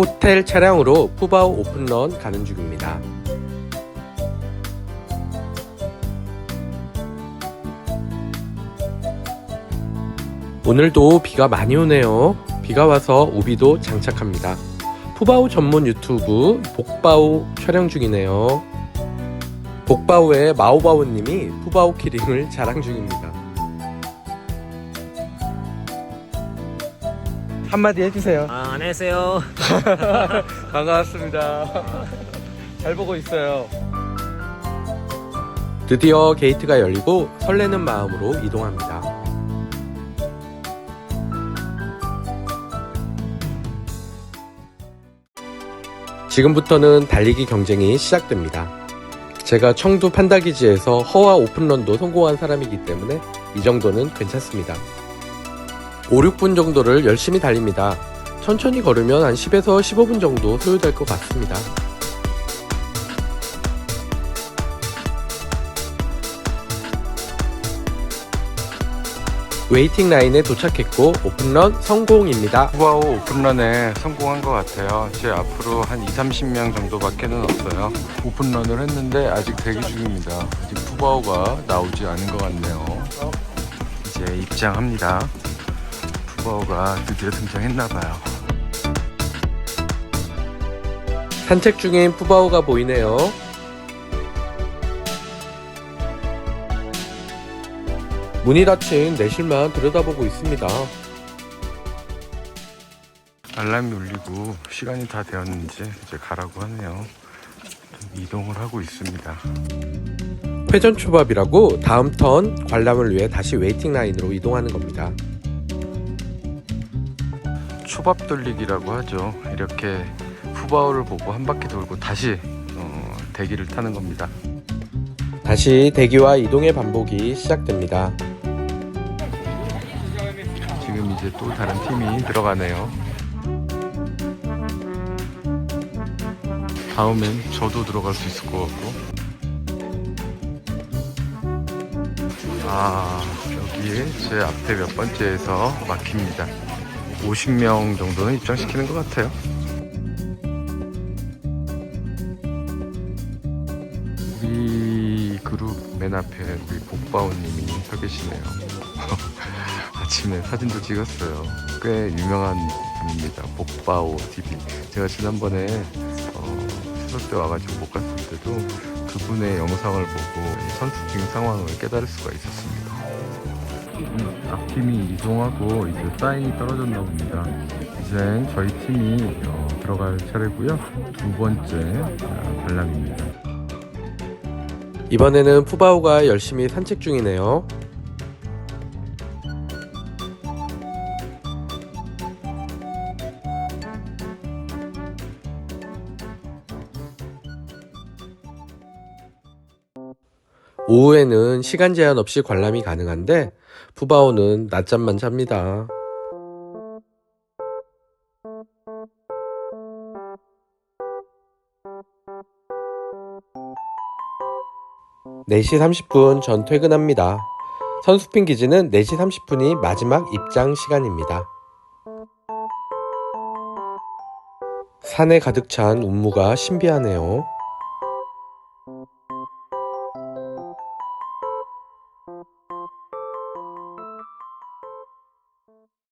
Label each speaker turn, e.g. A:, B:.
A: 호텔 차량으로 푸바오 오픈런 가는 중입니다. 오늘도 비가 많이 오네요. 비가 와서 우비도 장착합니다. 푸바오 전문 유튜브 복바오 촬영 중이네요. 복바오의 마오바오님이 푸바오 키링을 자랑 중입니다. 한마디 해주세요.
B: 아, 안녕하세요.
A: 반갑습니다. 잘 보고 있어요. 드디어 게이트가 열리고 설레는 마음으로 이동합니다. 지금부터는 달리기 경쟁이 시작됩니다. 제가 청두 판다기지에서 허와 오픈런도 성공한 사람이기 때문에 이 정도는 괜찮습니다. 5, 6분 정도를 열심히 달립니다. 천천히 걸으면 한 10에서 15분 정도 소요될 것 같습니다. 웨이팅 라인에 도착했고 오픈런 성공입니다.
C: 후바오 오픈런에 성공한 것 같아요. 제 앞으로 한 2, 30명 정도밖에는 없어요. 오픈런을 했는데 아직 대기 중입니다. 아직 푸바오가 나오지 않은 것 같네요. 이제 입장합니다. 푸바오가 드디어 등장했나봐요.
A: 산책 중인 푸바오가 보이네요. 문이 닫힌 내실만 들여다보고 있습니다.
C: 알람이 울리고 시간이 다 되었는지 이제 가라고 하네요. 좀 이동을 하고 있습니다.
A: 회전초밥이라고 다음 턴 관람을 위해 다시 웨이팅 라인으로 이동하는 겁니다.
C: 초밥 돌리기라고 하죠. 이렇게 푸바오를 보고 한 바퀴 돌고 다시 어, 대기를 타는 겁니다.
A: 다시 대기와 이동의 반복이 시작됩니다.
C: 지금 이제 또 다른 팀이 들어가네요. 다음엔 저도 들어갈 수 있을 것 같고. 아, 여기에 제 앞에 몇 번째에서 막힙니다. 50명 정도는 입장시키는 것 같아요. 우리 그룹 맨 앞에 우리 복바오님이 서 계시네요. 아침에 사진도 찍었어요. 꽤 유명한 분입니다. 복바오 TV. 제가 지난번에 어, 수업 때 와가지고 못 갔을 때도 그분의 영상을 보고 이 선수팅 상황을 깨달을 수가 있었습니다. 음, 앞팀이 이동하고 이제 사인이 떨어졌나 봅니다. 이제 저희 팀이 어, 들어갈 차례고요. 두 번째 어, 관람입니다.
A: 이번에는 푸바오가 열심히 산책 중이네요. 오후에는 시간 제한 없이 관람이 가능한데 푸바오는 낮잠만 잡니다. (4시 30분) 전 퇴근합니다. 선수핀 기지는 (4시 30분이) 마지막 입장 시간입니다. 산에 가득 찬 운무가 신비하네요.